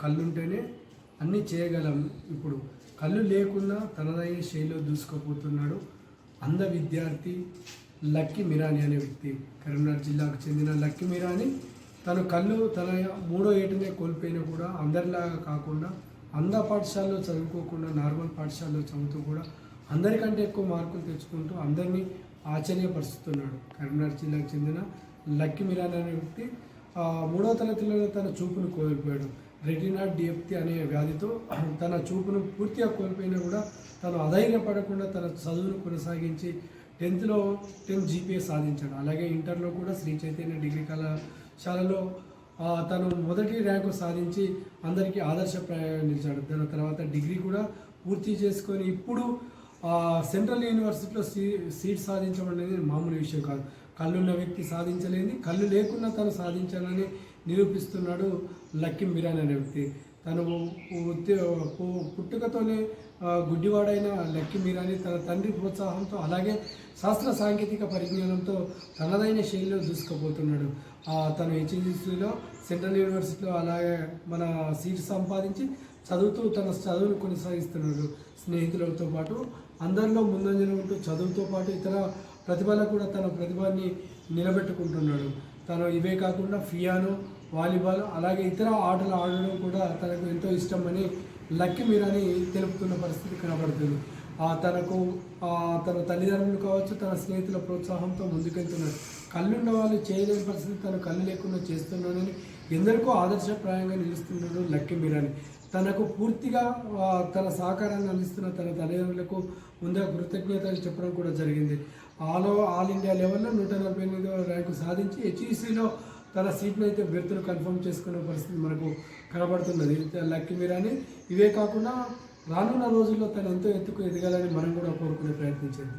కళ్ళు ఉంటేనే అన్నీ చేయగలం. ఇప్పుడు కళ్ళు లేకుండా తనదైన శైలిలో దూసుకుపోతున్నాడు అంధ విద్యార్థి లక్కీ మిరాని అనే వ్యక్తి. కరీంనగర్ జిల్లాకు చెందిన లక్కీ మిరాని తను కళ్ళు తన మూడో ఏటునే కోల్పోయినా కూడా అందరిలాగా కాకుండా అంధ పాఠశాలలో చదువుకోకుండా నార్మల్ పాఠశాలలో చదువుతూ కూడా అందరికంటే ఎక్కువ మార్కులు తెచ్చుకుంటూ అందరినీ ఆశ్చర్యపరుస్తున్నాడు. కరీంనగర్ జిల్లాకు చెందిన లక్కీ మిరాన్ అనే వ్యక్తి మూడో తరగతిలో తన చూపును కోల్పోయాడు. రెటినా డిఎఫ్టి అనే వ్యాధితో తన చూపును పూర్తిగా కోల్పోయినా కూడా తను అధైర్యపడకుండా తన చదువును కొనసాగించి టెన్త్లో టెన్త్ జీపీఏ సాధించాడు. అలాగే ఇంటర్లో కూడా శ్రీ చైతన్య డిగ్రీ కళాశాలలో తను మొదటి ర్యాంకు సాధించి అందరికీ ఆదర్శప్రాయంగా నిలిచాడు. దాని తర్వాత డిగ్రీ కూడా పూర్తి చేసుకొని ఇప్పుడు సెంట్రల్ యూనివర్సిటీలో సీ సీట్ సాధించడం అనేది మామూలు విషయం కాదు. కళ్ళున్న వ్యక్తి సాధించలేని కళ్ళు లేకుండా తను సాధించాలని నిరూపిస్తున్నాడు లక్కీ మిరాన్ అనే వ్యక్తి. తను పుట్టుకతోనే గుడ్డివాడైన లక్కీ మీరాని తన తండ్రి ప్రోత్సాహంతో అలాగే శాస్త్ర సాంకేతిక పరిజ్ఞానంతో తనదైన శైలిలో దూసుకుపోతున్నాడు. ఆ, తను హెచ్ఎస్సిలో సెంట్రల్ యూనివర్సిటీలో అలాగే మన సీట్ సంపాదించి చదువుతూ తన చదువును కొనసాగిస్తున్నాడు స్నేహితులతో పాటు. అందరిలో ముందంజలో ఉంటూ చదువుతో పాటు ఇతర ప్రతిభలకు కూడా తన ప్రతిభని నిలబెట్టుకుంటున్నాడు. తను ఇవే కాకుండా ఫియానో వాలీబాల్ అలాగే ఇతర ఆటలు ఆడడం కూడా తనకు ఎంతో ఇష్టమని లక్కీ మీరని తెలుపుతున్న పరిస్థితి కనబడుతుంది. తనకు తన తల్లిదండ్రులు కావచ్చు తన స్నేహితుల ప్రోత్సాహంతో ముందుకెళ్తున్నాడు కళ్ళున్న వాళ్ళు చేయలేని పరిస్థితి తను కళ్ళు లేకుండా చేస్తున్నాడని ఎందరికో ఆదర్శప్రాయంగా నిలుస్తున్నాడు లక్కీ మీరాని. తనకు పూర్తిగా తన సహకారాన్ని అందిస్తున్న తన తల్లిదండ్రులకు ముందుగా కృతజ్ఞతలు చెప్పడం కూడా జరిగింది. ఆల్ ఆల్ ఇండియా లెవెల్లో నూట నలభై ఎనిమిదో ర్యాంకు సాధించి హెచ్ఈసీలో తన సీట్ను అయితే అభ్యర్థులు కన్ఫర్మ్ చేసుకునే పరిస్థితి మనకు కనబడుతున్నది. లక్కీ మీరాని ఇవే కాకుండా రానున్న రోజుల్లో తను ఎంతో ఎత్తుకు ఎదగాలని మనం కూడా కోరుకునే ప్రయత్నించేది